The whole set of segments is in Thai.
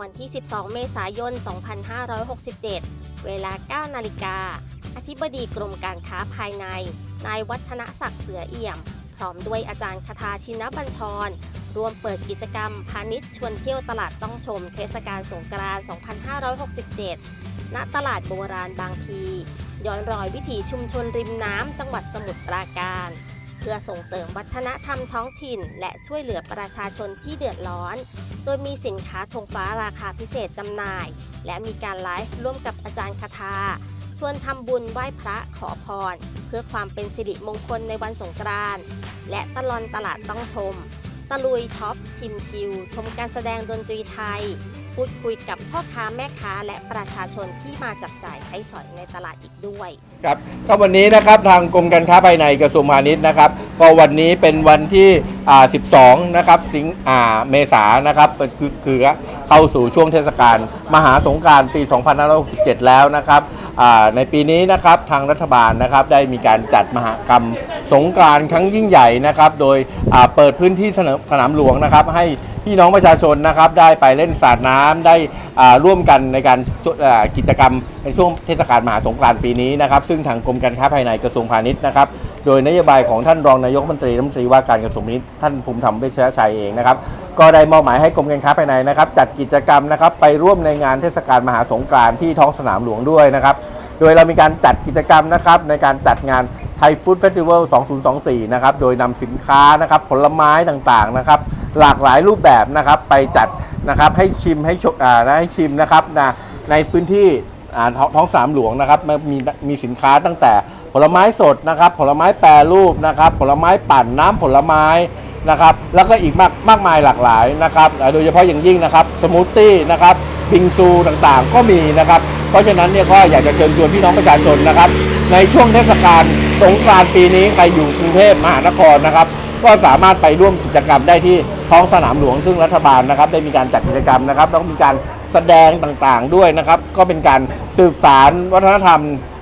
วันที่ 12 เมษายน 2567 เวลา 9 นาฬิกา อธิบดีกรมการค้าภายใน นายวัฒนศักดิ์เสือเอี่ยม พร้อมด้วยอาจารย์คทาชินบัญชร ร่วมเปิดกิจกรรมพาณิชย์ชวนเที่ยวตลาดต้องชมเทศกาลสงกรานต์ 2567 ณ ตลาดโบราณบางพี ย้อนรอยวิถีชุมชนริมน้ำจังหวัดสมุทรปราการ เพื่อส่งเสริมวัฒนธรรมท้องถิ่น และช่วยเหลือประชาชนที่เดือดร้อน โดยมีสินค้าธงฟ้าราคาพิเศษจำหน่าย และมีการไลฟ์ร่วมกับอาจารย์คาทาชวนทำบุญไหว้พระขอพร เพื่อความเป็นสิริมงคลในวันสงกรานต์และตลอนตลาดต้องชม ตะลุยช็อปชิมชิลชมการแสดงดนตรีไทย พูดคุยกับพ่อค้าแม่ค้าและประชาชนที่มาจับจ่ายใช้สอยในตลาดอีกด้วย ครับก็วันนี้นะครับทางกรมการค้าภายในกระทรวงพาณิชย์นะครับ ก็วันนี้เป็นวันที่อ่า12 นะครับสิงอ่าเมษายนะครับคือคือเข้าสู่ช่วงเทศกาลมหาสงกรารปี 2567 แล้วนะครับอ่าในปีนี้นะครับทางรัฐบาลนะครับได้มีการจัดมหกรรมสงกรานต์ครั้งยิ่งใหญ่นะครับ โดยอ่าเปิดพื้นที่สนามสนามหลวงนะครับให้พี่น้องประชาชนนะครับได้ไปเล่นสาดน้ำได้ร่วมกันในการจุอ่ากิจกรรมในช่วงเทศกาลมหาสงกรานต์ปีนี้นะครับ ซึ่งทางกรมการค้าภายในกระทรวงพาณิชย์นะครับโดยนโยบายของท่านรองนายกมนตรีรัฐมนตรีว่าการกระทรวงพาณิชย์ท่านภูมิธรรมเวชชัยเองนะครับ ก็ได้มอบหมายให้กรมการค้าภายในนะครับ จัดกิจกรรมนะครับไปร่วมในงานเทศกาลมหาสงกรานต์ที่ท้องสนามหลวงด้วยนะครับ โดยเรามีการจัดกิจกรรมนะครับในการจัดงานไทยฟู้ดเฟสติวัล 2024 นะครับ โดยนำสินค้านะครับผลไม้ต่างๆนะครับ หลากหลายรูปแบบนะครับไปจัดนะครับให้ชิมให้ชมอ่าให้ชิมนะครับนะในพื้นที่อ่าท้องท้องสามหลวงนะครับมันมีมีสินค้าตั้งแต่ผลไม้สดนะครับ ผลไม้แปรรูปนะครับ ผลไม้ปั่นน้ำผลไม้นะครับ แล้วก็อีกมากมากมายหลากหลายนะครับโดยเฉพาะอย่างยิ่งนะครับสมูทตี้นะครับบิงซูต่างๆ ก็มีนะครับ เพราะฉะนั้นเนี่ยก็อยากจะเชิญชวนพี่น้องประชาชนนะครับ ในช่วงเทศกาลสงกรานต์ปีนี้ใครอยู่กรุงเทพมหานครนะครับ ก็สามารถไปร่วมกิจกรรมได้ที่ ท้องสนามหลวงซึ่งรัฐบาลนะครับ ได้มีการจัดกิจกรรมนะครับ แล้วก็มีการแสดงต่างๆด้วยนะครับ ก็เป็นการสืบสารวัฒนธรรม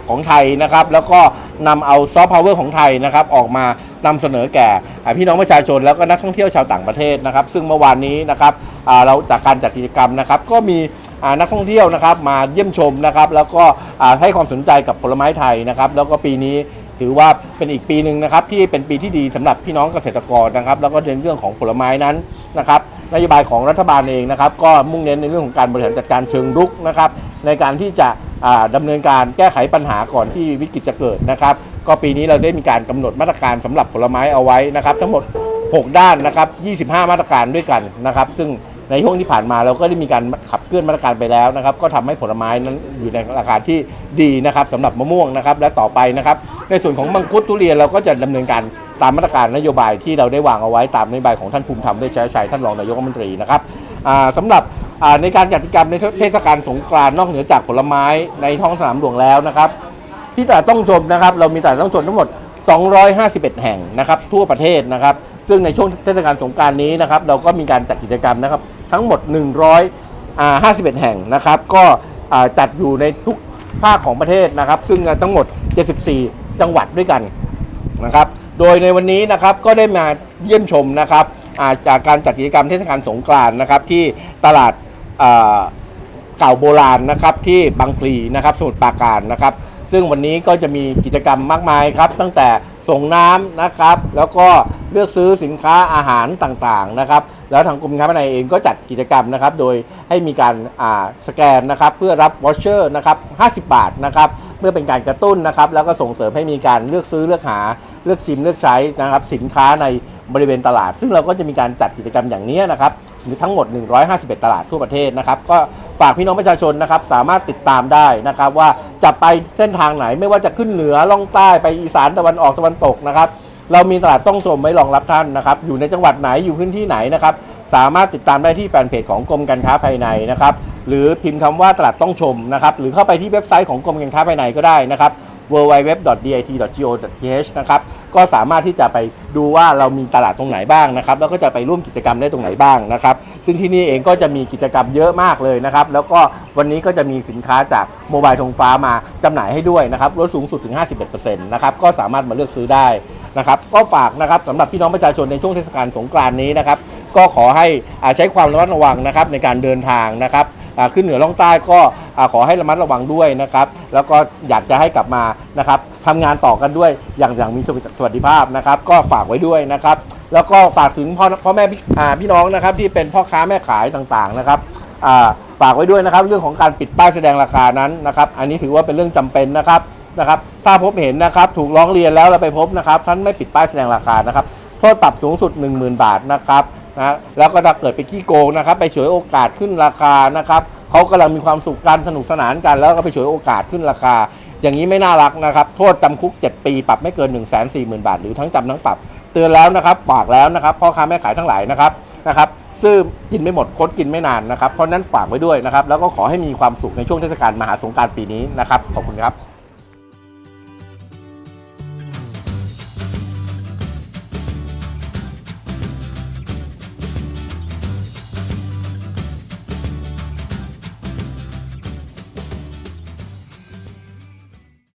ของไทยนะครับ แล้วก็นำเอาซอฟต์พาวเวอร์ของไทยนะครับ ออกมานำเสนอแก่อ่าพี่น้องประชาชนแล้วก็นักท่องเที่ยวชาวต่างประเทศนะครับ ซึ่งเมื่อวานนี้นะครับอ่าเราจากการจัดกิจกรรมนะครับ ก็มีอ่านักท่องเที่ยวนะครับ มาเยี่ยมชมนะครับ แล้วก็อ่าให้ความสนใจกับผลไม้ไทยนะครับ แล้วก็ปีนี้ ถือว่าเป็นอีกปีหนึ่งนะครับที่เป็นปีที่ดีสำหรับพี่น้องเกษตรกรนะครับ แล้วก็ในเรื่องของผลไม้นั้นนะครับนโยบายของรัฐบาลเองนะครับ ก็มุ่งเน้นในเรื่องของการบริหารจัดการเชิงรุกนะครับ ในการที่จะอ่าดำเนินการแก้ไขปัญหาก่อนที่วิกฤตจะเกิดนะครับ ก็ปีนี้เราได้มีการกำหนดมาตรการสำหรับผลไม้เอาไว้นะครับ ทั้งหมด 6 ด้านนะครับ 25 มาตรการด้วยกันนะครับ ซึ่ง ในช่วงที่ผ่านมาเราก็ได้มีการขับเคลื่อนมาตรการไปแล้วนะครับ ก็ทำให้ผลไม้นั้นอยู่ในราคาที่ดีนะครับสำหรับมะม่วงนะครับ และต่อไปนะครับ ในส่วนของมังคุดทุเรียนเราก็จะดำเนินการตามมาตรการนโยบายที่เราได้วางเอาไว้ตามนโยบายของท่านภูมิธรรมเวชชัยท่านรองนายกรัฐมนตรีนะครับอ่าสำหรับในการจัดกิจกรรมในเทศกาลสงกรานต์นอกเหนือจากผลไม้ในท้องสนามหลวงแล้วนะครับ ที่ตลาดต้องชมนะครับ เรามีตลาดต้องชมทั้งหมด 251 แห่งนะครับ ทั่วประเทศนะครับ ซึ่งในช่วงเทศกาลสงกรารนี้นะครับ เราก็มีการจัดกิจกรรมนะครับ ทั้งหมด 151 แห่งนะครับ ก็จัดอยู่ในทุกภาคของประเทศนะครับ ซึ่งทั้งหมด 74 จังหวัดด้วยกันนะครับ โดยในวันนี้นะครับก็ได้มาเยี่ยมชมนะครับาจากการจัดกิจกรรมเทศกาลสงกรานต์นะครับ ที่ตลาดเก่าโบราณนะครับที่บางพลีนะครับสมุทรปราการนะครับ ซึ่งวันนี้ก็จะมีกิจกรรมมากมายครับ ตั้งแต่ ส่งน้ำนะครับ แล้วก็เลือกซื้อสินค้าอาหารต่างๆนะครับ แล้วทางกรมการค้าภายในเองก็จัดกิจกรรมนะครับ โดยให้มีการาสแกนนะครับ เพื่อรับวอชเชอร์นะครับ50 บาทนะครับเพื่อเป็นการกระตุ้นนะครับ แล้วก็ส่งเสริมให้มีการเลือกซื้อเลือกหาเลือกชิมเลือกใช้นะครับ สินค้าในบริเวณตลาด ซึ่งเราก็จะมีการจัดกิจกรรมอย่างนี้นะครับทั้งหมด 151 ตลาดทั่วประเทศนะครับ ก็ ฝากพี่น้องประชาชนนะครับสามารถติดตามได้นะครับว่าจะไปเส้นทางไหนไม่ว่าจะขึ้นเหนือล่องใต้ไปอีสานตะวันออกตะวันตกนะครับเรามีตลาดต้องชมไว้รองรับท่านนะครับอยู่ในจังหวัดไหนอยู่พื้นที่ไหนนะครับสามารถติดตามได้ที่แฟนเพจของกรมการค้าภายในนะครับหรือพิมพ์คำว่าตลาดต้องชมนะครับหรือเข้าไปที่เว็บไซต์ของกรมการค้าภายในก็ได้นะครับ www.dit.go.th นะครับ ก็สามารถที่จะไปดูว่าเรามีตลาดตรงไหนบ้างนะครับ แล้วก็จะไปร่วมกิจกรรมได้ตรงไหนบ้างนะครับ ซึ่งที่นี่เองก็จะมีกิจกรรมเยอะมากเลยนะครับ แล้วก็วันนี้ก็จะมีสินค้าจากโมบายธงฟ้ามาจำหน่ายให้ด้วยนะครับลดสูงสุดถึง 51%นะครับ ก็สามารถมาเลือกซื้อได้นะครับ ก็ฝากนะครับสำหรับพี่น้องประชาชนในช่วงเทศกาลสงกรานต์นี้นะครับ ก็ขอให้อ่าใช้ความระมัดระวังนะครับในการเดินทางนะครับขึ้นเหนือล่องใต้ก็ ขอให้ระมัดระวังด้วยนะครับ แล้วก็อยากจะให้กลับมานะครับทำงานต่อกันด้วยอย่างอย่างมีสวัสดิภาพนะครับ ก็ฝากไว้ด้วยนะครับ แล้วก็ฝากถึงพ่อพ่อแม่พี่พี่น้องนะครับ ที่เป็นพ่อค้าแม่ขายต่างๆนะครับฝากไว้ด้วยนะครับ เรื่องของการปิดป้ายแสดงราคานั้นนะครับ อันนี้ถือว่าเป็นเรื่องจำเป็นนะครับนะครับ ถ้าพบเห็นนะครับ ถูกร้องเรียนแล้วเราไปพบนะครับท่านไม่ปิดป้ายแสดงราคานะครับ โทษปรับสูงสุด 10,000 บาทนะครับ นะแล้วก็ถ้าเกิดไปขี้โกงนะครับไปฉวยโอกาสขึ้นราคานะครับเขากำลังมีความสุขกันสนุกสนานกัน แล้วก็ไปฉวยโอกาสขึ้นราคา อย่างนี้ไม่น่ารักนะครับ โทษจำคุก 7 ปีปรับไม่เกิน 1 4 0 0 0 0 บาท หรือทั้งจำทั้งปรับ เตือนแล้วนะครับฝากแล้วนะครับพ่อค้าแม่ขายทั้งหลายนะครับนะครับซื้อกินไม่หมดคดกินไม่นานนะครับเพราะนั้นฝากไว้ด้วยนะครับแล้วก็ขอให้มีความสุขในช่วงเทศกาลมหาสงกรารปีนี้นะครับขอบคุณครับ